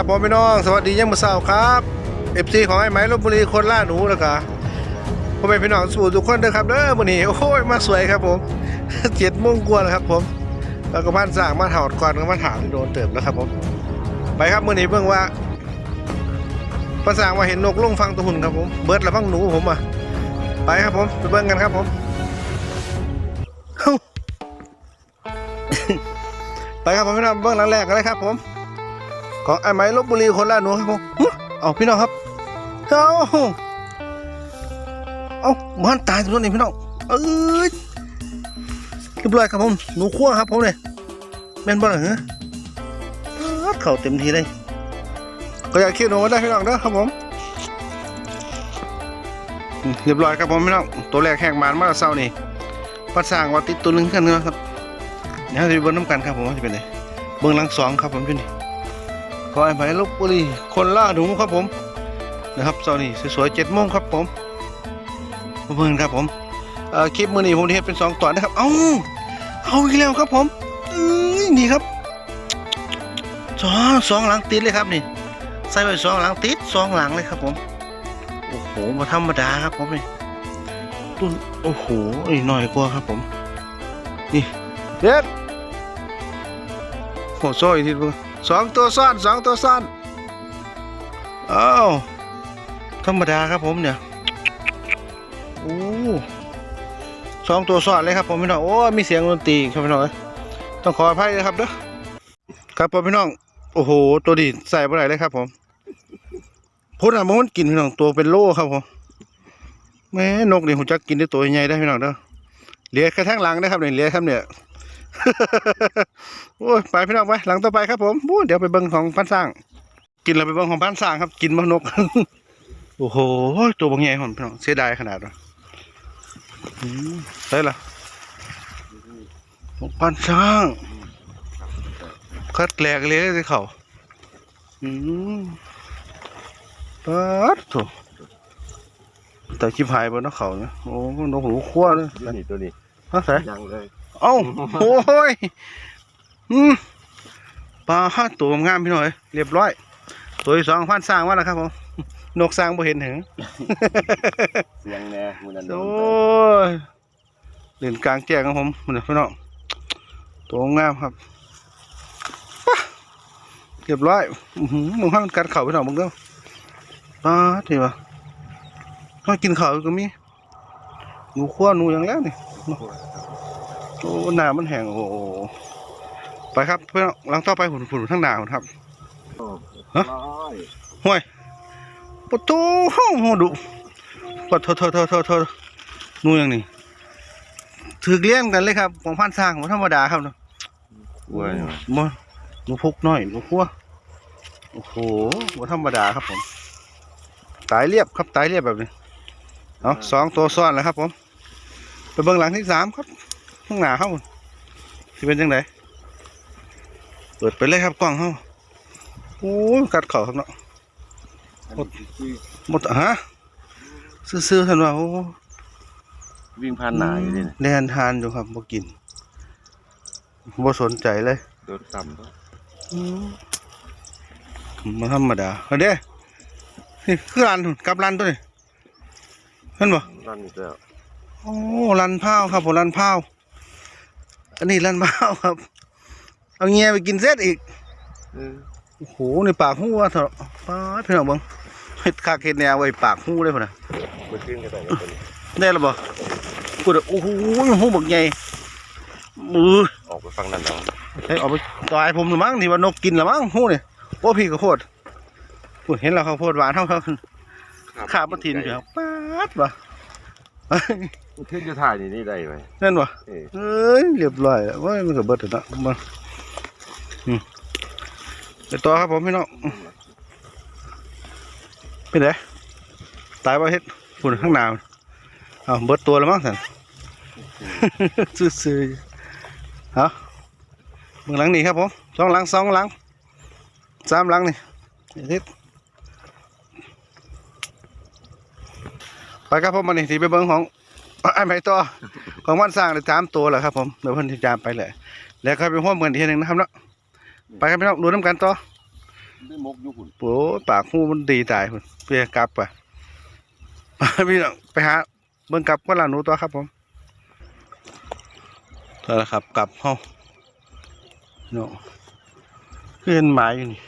ครับพ่อพี่น้อง สวัสดียามมื้อเช้าครับเอฟซีของไอ้ไหมลบบุรีคนล่าหนูแล้วก็พ่อแม่พี่น้องสู่ทุกคนเด้อครับเด้อมื้อนี้โอ้ยมาสวยครับผมเจ็ดโมงกว่าแล้วครับผมแล้วก็บ้านสร้างมาถอดก่อนก็มาถามโดนเติบแล้วครับผมไปครับมื้อนี้เบิ่งว่าภาษาว่าเห็นนกลงฟังตัวหุ่นครับผมเบิร์ดแล้วบ้างหนูผมอะไปครับผมไปเบิ่งกันครับผมไปครับผมพี่น้องเบื้องหลังแรกกันเลยครับผม ของไอ้ไม้ลบบุรีคนละหนูครับผมเอาพี่น้องครับเอาเอามันตายตัวนี้พี่น้องเอ้ยเรียบร้อยครับผมหนูขั้วครับผมเนี่ยแม่นบ่ล่ะเหรออ๊าดเข่าเต็มทีเลยก็อยากคิดหนูได้พี่น้องเด้อครับผมเรียบร้อยครับผมพี่น้องตัวแรกแหกมานมาเศร้านี่ปัดสร้างว่าติดตัวหนึงกันนะครับเดี๋ยวจะไปเบิ้งน้ำกันครับผมจะเป็นไงเบิ้งหลังสองครับผมพี่นี่ ขอไอ้ไผ่ลบบุรีคนล่าหนูครับผมนะครับเสาร์นี้สวยๆเจ็ดโมงครับผมมาเบิ้งครับผมคลิปมือนี้ผมเฮ็ดเป็นสองตอนนะครับ เอ้าเอาอีกแล้วครับผมนี่ครับสองสองหลังติดเลยครับนี่ใส่ไว้สองหลังติดสองหลังเลยครับผมโอ้โหมาธรรมดาครับผมนี่ตุ้นโอ้โหอีกหน่อยกว่าครับผม นี่เด็ดโอ้โซ่อีกทีเบิ่ง สองตัวซ้อนสองตัวซ้อนอ้าวธรรมดาครับผมเนี่ยโอ้สองตัวซ้อนเลยครับผมพี่น้องโอ้มีเสียงดนตรีครับพี่น้องต้องขออภัยนะครับเด้อครับผมพี่น้องโอ้โห ตัวดีใส่ไปไหนเลยครับผมพูดอะมันกินพี่น้องตัวเป็นโล่ครับผมแม่นกนี่ผมจะกินได้ตัวใหญ่ได้พี่น้องเด้อเหลือแค่ทั้งหลังนะครับเนี่ยเหลือครับเนี่ย โอ้ยไปพี่น้องไปหลังต่อไปครับผมโอ้ยเดี๋ยวไปเบิ้งของพันสร้าง กินแล้วไปเบิ้งของพันสร้างครับ กินมานก โอ้โหตัวบางใหญ่ผมพี่น้องเสียดายขนาดนั้นอืมใช่ละของพันสร้างคัดแหลกเลยที่เขาอืมปัดโถแต่ชิบหายบนนกเขาเนี่ยโอ้นกหูขั้วเลยตัวนี้ตัวนี้ฮะใส่ยังเลย เอ้าโอ้ยอืมปลาห้าตัวงามพี่หน่อย เรียบร้อย ตัวที่สองพันสร้างว่าแล้วครับผมนกสร้างบ่เห็นถึงเสียงแน่มือนั้นโดโอ้นยเล่นกลางแจ้งของผมมันพี่น้องตัวงามครับป่ะเรียบร้อยอื้อหือมึงให้มันกัดเข่าพี่น้องมึงก็ป้าดทีวะถ้ากินข้าวก็มีหนูขั้วหนูอย่างแล้วนี่ โอ้หน้ามันแห้งโอ้โหไปครับเพื่อนหลังต่อไปหุ่นหุ่นทั้งหน้าหุ่นครับฮะร้อยห่วยปะตูห้องหัวดุปะโทษโทษโทษโทษโทษนู่นอย่างนี้ถือเลี้ยงกันเลยครับ ของพันสร้างของธรรมดาครับเนาะกล้วยนี่มาหนูพุกน้อยหนูขั้วโอ้โหว่าธรรมดาครับผม ตายเรียบครับตายเรียบแบบนี้ เอาสองตัวซ้อนแล้วครับผม ไปเบื้องหลังที่สามครับ ข้างหน้าครับผมที่เป็นยังไงเปิดไปเลยครับกล้องเขาโอ้ยกัดเข่าครับเนาะอันนี้คือหมดฮะซื้อๆท่านว่าโอ้วิ่งผ่านหนาอยู่นี่นะแดนทานอยู่ครับบ่กินบ่สนใจเลยโดนต่ำปะมาธรรมดาเอาเด้นี่คือรันหุ่นกับรันตัวนี้เห็นบ่ร้านนี้แล้วโอ้รันพร้าวครับผมรันพร้าว อันนี้รันพร้าวครับ เอาเงี้ยไปกินเสร็จอีกเออโอ้โหในปากหูว่าเถอะป้าดพี่น้องเบิ่งเฮ็ดคาเฮ็ดแนวไว้ปากหูเลยพุ่นน่ะมาขึ้นกันได้เลยตัวนี้ได้แล้วบ่พูดอะโอ้โหหูบักใหญ่มือออกไปฟังนั่นแล้วเฮ้ยเอาไปตายผมหรือมั้งที่ว่านกกินหรือมั้งหูนี่โอ้พี่ก็โคตรพูดเห็นแล้วเขาวโพดหวานเท่าเขาขาบทินอยู่ครับป๊าดว่ะ ขึ้นจะถ่ายนี่นี่ได้ไหมนั่นว่ะเออเอ้ยเรียบร้อยแล้วเว้ยมันก็เบิดแล้วนะมาอืมไปต่อครับผมพี่น้องอืมเป็นไงตายบ่เฮ็ดฝุ่นข้างหน้าเอาเบิดตัวแล้วมั้งสันซื่อๆเอาเบื้องหลังนี่ครับผมสองหลังสองหลังสามหลังนี่เฮ็ด ไปครับผมมานี่ที่ไปเบิ้งของไอ้ไม้ต่อของวันสร้างได้สามตัวแล้วครับ ผมเดี๋ยวเพิ่นที่จามไปเลยแล้วค่อยไปห้อมกันอีกทีหนึ่งนะครับเนาะไปกันพี่น้องดูน้ำกันต่อได้มกอยู่หุ่นโอ้ปากหูมันดีตายพุ่นเพื่อกลับอะพี่น้องไปหาเบิ่งกลับก็ลาหนูตัวครับ ผมนั่นแหละครับกลับห้องเนาะคือเห็นหมาอยู่นี่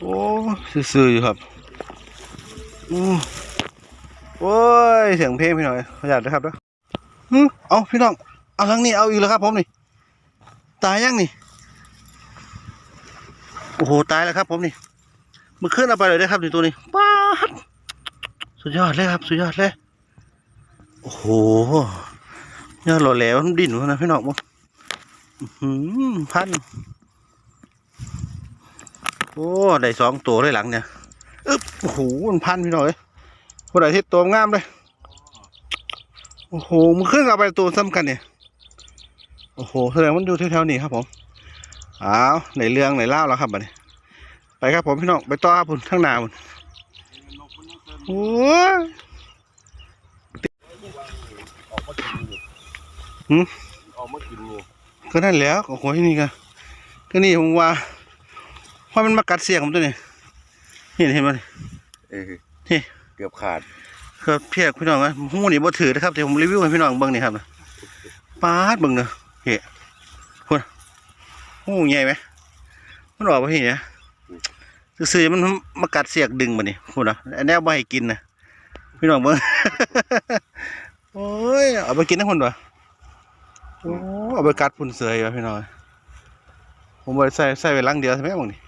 โอ้ซื่อๆอยู่ครับอือ โอ้ยเสียงเพลงพี่หน่อยขยากด้วยครับเด้อหึเอาพี่น้อง เอาทั้งนี้เอาอีกแล้วครับผมนี่ ตายยังนี่ โอ้โหตายแล้วครับผมนี่มันขึ้นเอาไปเลยได้ครับนี่ตัวนี้ป๊าสุดยอดเลยครับ สุดยอดเลย โอ้โหยอดหล่อแหลวมันดิ้นอยู่นะพี่น้องมั้งพัน โอ้ ได้สองตัวเลยหลังเนี่ย อึ๊บโอ้โหมันพันพี่น้องเอ้ย คนไหนที่ตัวงามเลย โอ้โหมันขึ้นเอาไปตัวซ้ำกันเนี่ย โอ้โหแสดงมันอยู่แถวๆนี้ครับผมอ้าวในเรื่องในเล่าวแล้วครับบัดนี้ ไปครับผมพี่น้องไปต่อครับพุ่นข้างหน้าพุ่นโอ้ยออกมากินอยู่หืมออกมากินอยู่ก็นั่นแหล้วโอ้โหที่นี่ก็ก็นี่ผมว่าว่ามันมากัดเสียงผมตัวนี้เห็นเห็นมันเออนี่ เกือบขาดครับเพียกพี่น้องนะหูนี่บ่ถือนะครับเดี๋ยวผมรีวิวให้พี่น้องเบิ่งนี่ครับปาดเบิ่งเด้อเฮ้พุ่นหูใหญ่ไหมมันออกมาที่เนี่ยซื่อมันมากัดเสียกดึงมานี่พุ่นะอันนี้เอาบ่ให้กินนะพี่น้องเบิ่งโอ้ยเอาไปกินนะพุ่นวะโอ้เอาไปกัดพุ่นเสยวะพี่น้องผมไปใส่ใส่ไว้ลังเดียวใช่ไหมมึงนี่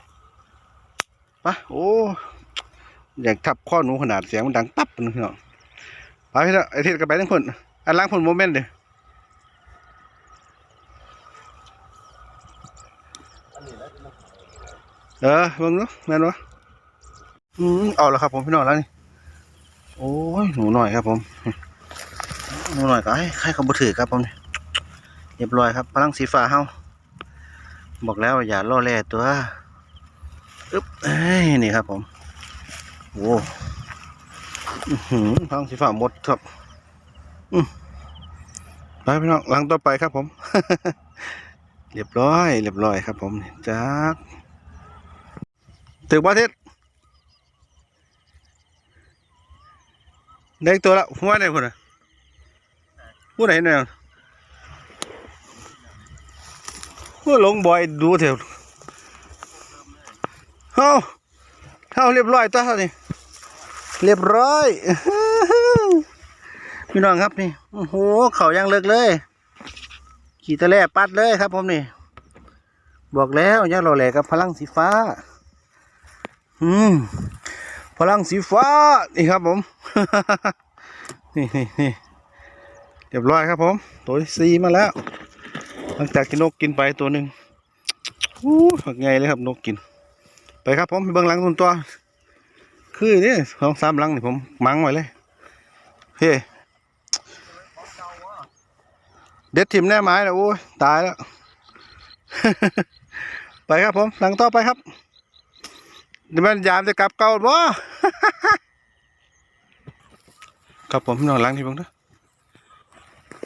ไปโอ้ อย่ากทับข้อหนูขนาดเสียงมันดังตับนึงพี่น้องไปพี่น้องไอเทศกันไปทั้งคนอันล้างพุ่นโมเมนต์เด้อเออเบิ่งเนาะแม่นวะอืมเอาล้วครับผมพี่น้องแล้วนี่โอ้ยหนูหน่อยครับผมหนูหน่อยก็ให้ใครเขาบ่ถือครับผมนี่เรียบร้อยครับพลังสีฟ้าเฮาบอกแล้วอย่าล่อแร่ตัวอึ๊บเอ้ยนี่ครับผม โอ้หือพังสีฟ้าหมดครับอไปพี่น้องหลังต่อไปครับผม เรียบร้อย เรียบร้อยครับผมจักถึงประเทศเด็กตัวละหัวไหนพุ่นอะหัวไหนเนี่ยหัวลงบ่อยดูเถอะเฮ้า เฮ้าเรียบร้อยตัวนี้เรียบร้อยพี่น้องครับนี่โอ้โหเขายังเลิกเลย ขี่ตะแล่ปัดเลยครับ ผมนี่ บอกแล้วย่าหล่อแหลกกับพลังสีฟ้า อืมพลังสีฟ้านี่ครับผม นี่นี่นี่เรียบร้อยครับผม ตัวที่สี่มาแล้ว หลังจากที่นกกินไปตัวหนึ่งอู้ฝักไงเลยครับนกกิน ไปครับผมไปเบื้องหลังตัวตัว คือนี่สองสามหลังนี่ผมมังไว้เลยเฮ้เด็ดทิ่มแน่ไม้แล้วโอ้ยตายแล้ว ไปครับผม หลังต่อไปครับนี่มันยามจะกลับเก่าบ่ครับผมนอนหลังที่บังเด้อ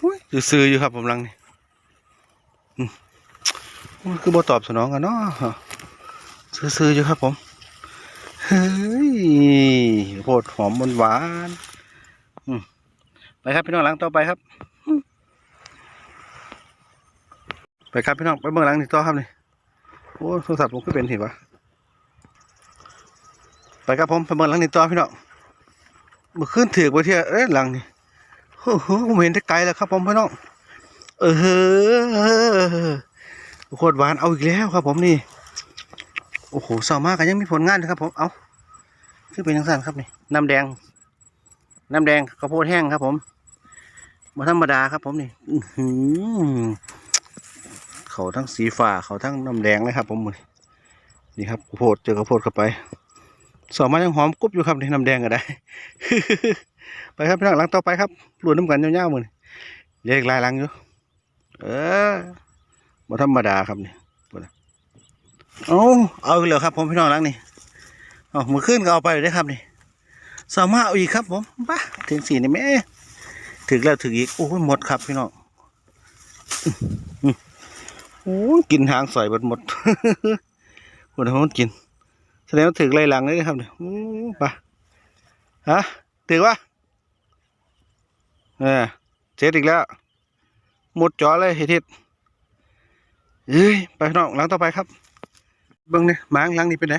อุ้ยซื่ออยู่ครับผมหลังนี่มโอ้ยคือบ่ตอบสนองกันเนาะ ซื่อๆอยู่ครับผมเฮ้ยโพดหอมมันหวานอืมไปครับพี่น้องหลังต่อไปครับอืมไปครับพี่น้องไปเบื้องหลังนี่ต่อครับนี่โอ้โทรศัพท์ผมก็เป็นเห็นปะไปครับผมไปเบิ่งหลังนี่ต่อพี่น้องเมื่อคืนถือไปเที่ยเอ้ยหลังนี่โอ้โหผมเห็นได้ไกลแล้วครับผมพี่น้องเออเฮ้อโคตรหวานเอาอีกแล้วครับผมนี่ โอ้โหเศร้ามากกันยังมีผลงานนะครับผม เอาคือเป็นยังไงครับนี่ น้ำแดง น้ำแดงข้าวโพดแห้งครับผมมาธรรมดาครับผมนี่เขาทั้งสีฟ้าเขาทั้งน้ำแดงเลยครับ ผมนี่ครับข้าวโพดเจอข้าวโพดเข้าไปสอมันยังหอมกรุบอยู่ครับนี่น้ำแดงก็ได้ ไปครับพี่น้องหลังต่อไปครับรวนน้ำกันยาวๆมือเรียกลายลังอยู่ เออบ่ธรรมดาครับนี่ เอาเอาอีกแล้วครับ ผมพี่น้องหลังนี่เอามือขึ้นก็เอาไปเลยครับนี่สามารถเอาอีกครับผมบ้าถึงสี่นี่แม่ถึงแล้วถึงอีกโอ้ยหมดครับพี่น้องโอ้กินหางใส่เบดหมดคคนทำมันกินแสดงว่าถึกไล่หลังเลยครับเนี่ยโอ้ไปฮะถึกวะเออเสร็จอีกแล้วหมดจอเลยเฮทิศเอ้ยไปน้องหลังต่อไปครับ เบิ่งนี่หมางหลังนี่เป็นไง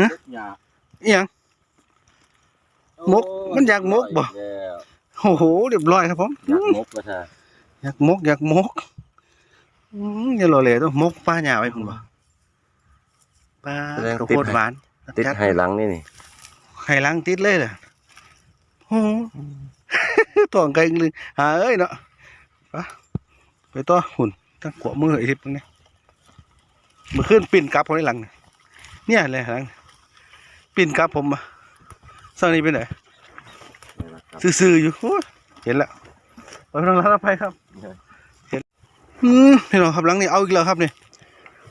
ฮะหยาอีหยังมกมันอยากมกบ่แล้วโอ้โหเรียบร้อยครับผมอยากมกก็ท่าอยากมกอยากมกอืมอย่ารอเลยต้องมกป้าหยาไว้คุณบ่ปลาข้าวโพดหวานติดจัดให้หลังนี่นี่ไข่ล้างติดเลยล่ะโอ้โหตัวไกลเลยหาเอ้ยเนาะไปไปต่อหุ่นตั้งขวามือไอ้ทิพย์ตรงนี้ มาขึ้นปิ่นกลับเขาในหลังน่ะเนี่ยเลยหลัง ปิ่นกลับผมมาสร้างนี้ไปไหนนี่แหละครับซื่อๆอยู่โอ้ยเห็นแล้วไปทางร้านอภัยครับ เห็นอืมพี่น้องครับหลังนี้เอาอีกแล้วครับนี่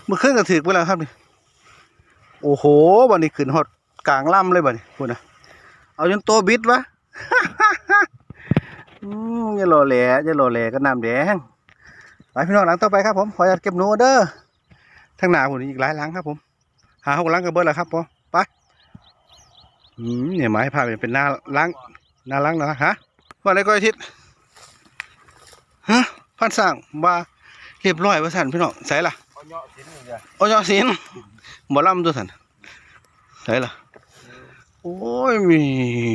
เมื่อคืนก็ถือไปแล้วครับนี่โอ้โหวันนี้ขึ้นฮอดกลางล่ำเลยบัดนี้พูดนะเอาจนโตบิดวะอืมอย่ารอแหล่อย่ารอแหล่ก็น้ำแดงไปพี่น้องหลังต่อไปครับผมขออนุญาตเก็บหนูเด้อ ทางหน้าผมอีกหลายหลังครับ ผม หาหกหลังก็เบิดแล้วครับผมไปอืมเนี่ยไม้พาไปเป็นหน้าหล้างหน้าหล้างเนาะฮะว่าอะไรก็อาทิตย์ฮะพันสร้างว่าเรียบร้อยว่าสันพี่น้องใส่ละเอาเนาะสินี่เด้อโอ้ยอสินหมอลำตัวสันใส่ละโอ้ยมี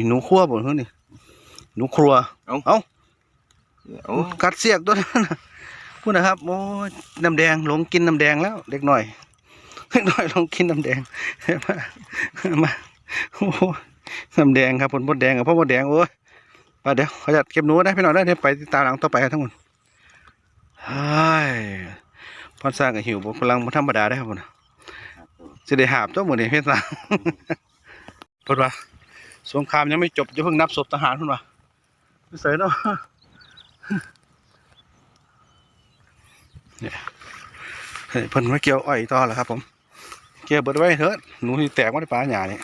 หนูครัวบ่เฮ้ยนี่หนูครัว เอาโอ้กัดเสียกตัวนั้นน่ะ พูดนะครับโอ้ยน้ำแดงหลงกินน้ำแดงแล้วเด็กหน่อยเด็กหน่อยหลงกินน้ำแดงมามาโอ้ยน้ำแดงครับผลมดแดงกับพ่อมดแดงโอ้ยไปเดี๋ยวขอจัดเก็บหนูได้พี่น้องได้เดี๋ยวไปติดตามหลังต่อไปทั้งหมดเฮ้ยพอดสร้างกับหิวผมกำลังมาธรรมดาได้ครับผมจะได้หาบตัวหมดนี่เพื่อสร้างพูดว่าสงครามยังไม่จบจะเพิ่งนับศพทหารพูดว่าเสยเนาะ เนี่ยเฮ้พิ่นมาเกี่ยวอ้อยต่อแล้วครับ ผม เกี่ยวเบิดไว้เถอะหนูที่แตกมาในป่าหญ้านี่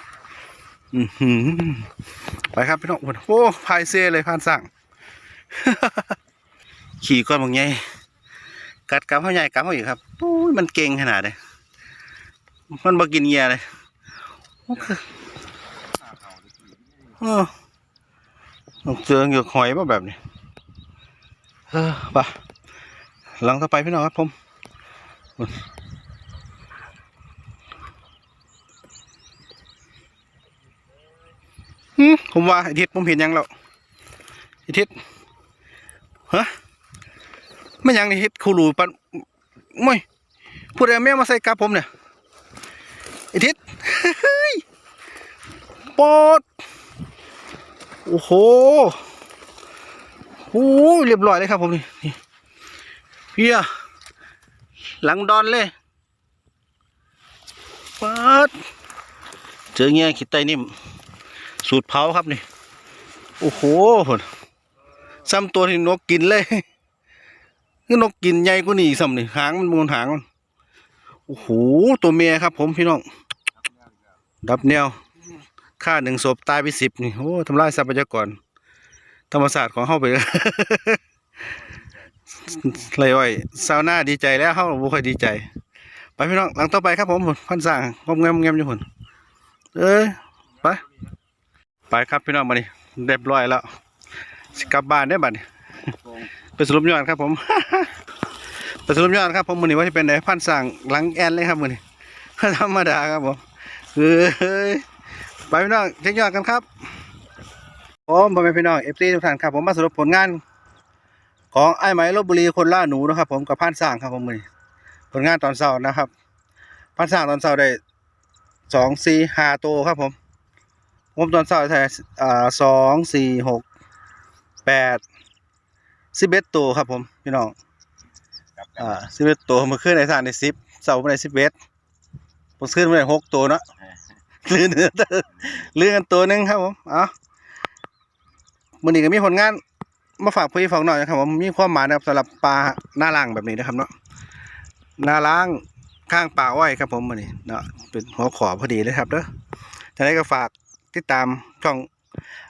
อไปครับพี่น้องโอ้พายเซ่เลยพานสั่งขี่ก้อนบางใหญ่กัดกับเขาใหญ่กับเขาอีกครับโอ้ยมันเก่งขนาดเลยมันบ่กินเหยียเลยโอ้เออต้องเจอเหงือกหอยมาแบบนี้เออไป หลังต่อไปพี่น้องครับผมผมว่าไอทิศผมเห็นยังแล้วไอทิศฮะไม่ยังนี่ทิศคูรูปันไม่พูดอะไรแม่มาใส่กับผมเนี่ยไอทิศปอดโอ้โหโอ้เรียบร้อยเลยครับผมนี่ เพียหลังดอนเลยปาดเจอเงี้ยขีดไตนิ่มสูตรเผาครับนี่ โอ้โหซ้ำตัวที่นกกินเลยคือนกกินใหญ่กว่านี่ซ้ำนี่หางมันมูลหางมันโอ้โหตัวเมียครับ ผมพี่น้องดับแนวฆ่าหนึ่งศพตายไปสิบนี่โอ้ทำลายทรัพยากรธรรมศาสตร์ของเฮาไป ไรอ้อยซาวน่าดีใจแล้วเฮาบ่ค่อยดีใจ ไปพี่น้องหลังต่อไปครับผมพันสร้างงมแงมแงมอยู่พุ่นเอ้ยไปไปครับพี่น้องมานี่เรียบร้อยแล้วสิกลับบ้านได้อบัดนี้ไปสรุปยอดครับผมไปสรุปยอดครับผมมือนี้ว่าจะเป็นไหนพันสั่งหลังแอนเลยครับมือนี้ธรรมดาครับผมเฮ้ยไปพี่น้องเช็คยอดกันครับผมพ่อแม่พี่น้องเอฟซีทุกท่านครับผมมาสรุปผลงาน ของไอ้ไหมลบบุรีคนล่าหนูนะครับ ผมกับพันสั่งครับผมมือนี้ผลงานตอนเช้านะครับพันสั่งตอนเช้าได้สองสี่ห้าตัวครับผมผมตอนเช้าใช้อ่าสองสี่หกแปดสิบเอ็ดตัวครับผมพี่น้องครับอ่าสิบเอ็ดตัวเมื่อคืนในทางในสิบเสาร์ในสิบเอ็ดผมขึ้นมาในหกตัวเนาะลืนลืนกันตัวหนึงครับผม เอามื่อนี้ก็มีผลงาน มาฝากพี่ฝากหน่อยนะครับผมมีความหมายนะครับสำหรับปลาหน้าล่างแบบนี้นะครับเนาะหน้าล่างข้างป่าอ้อยครับผมมื่อนี้เนาะเป็นหัวขอพอดีเลยครับเด้อจะได้ก็ฝากติดตามช่อง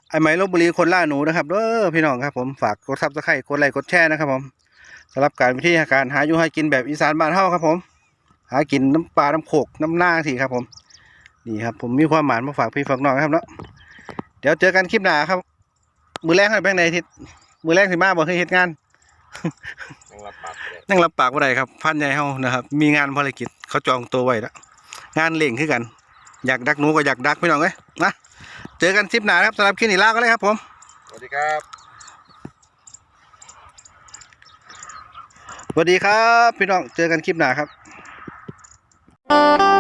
ไอไมลบบุรีคนล่าหนูนะครับเด้อพี่น้องครับผมฝากกดซับสไครต์กดไลค์กดแชร์นะครับผมสำหรับการวิธีการหาอยู่ให้กินแบบอีสานบ้านเฮาครับผม หากินน้ำปลาน้ำโขกน้ำหน้าสิครับผมนี่ครับผมมีความหมายมาฝากพี่ฝากน้องนะครับเนาะเดี๋ยวเจอกันคลิปหน้าครับ มือแรกให้แบงค์ในทิศ มือแรกสิมาบอกให้เฮ็ดงาน ยังรับปากเลยนั่งรับปากว่าใดครับพันใหญ่เฮานะครับ มีงานภารกิจเขาจองตัวไว้แล้วงานเล่งคือกัน อยากดักหนูก็อยากดักพี่น้องเอ้ยนะเจอกันคลิปหน้าครับสำหรับคลิปนี้ลาก็เลยครับผม สวัสดีครับ สวัสดีครับ พี่น้องเจอกันคลิปหน้าครับ Thank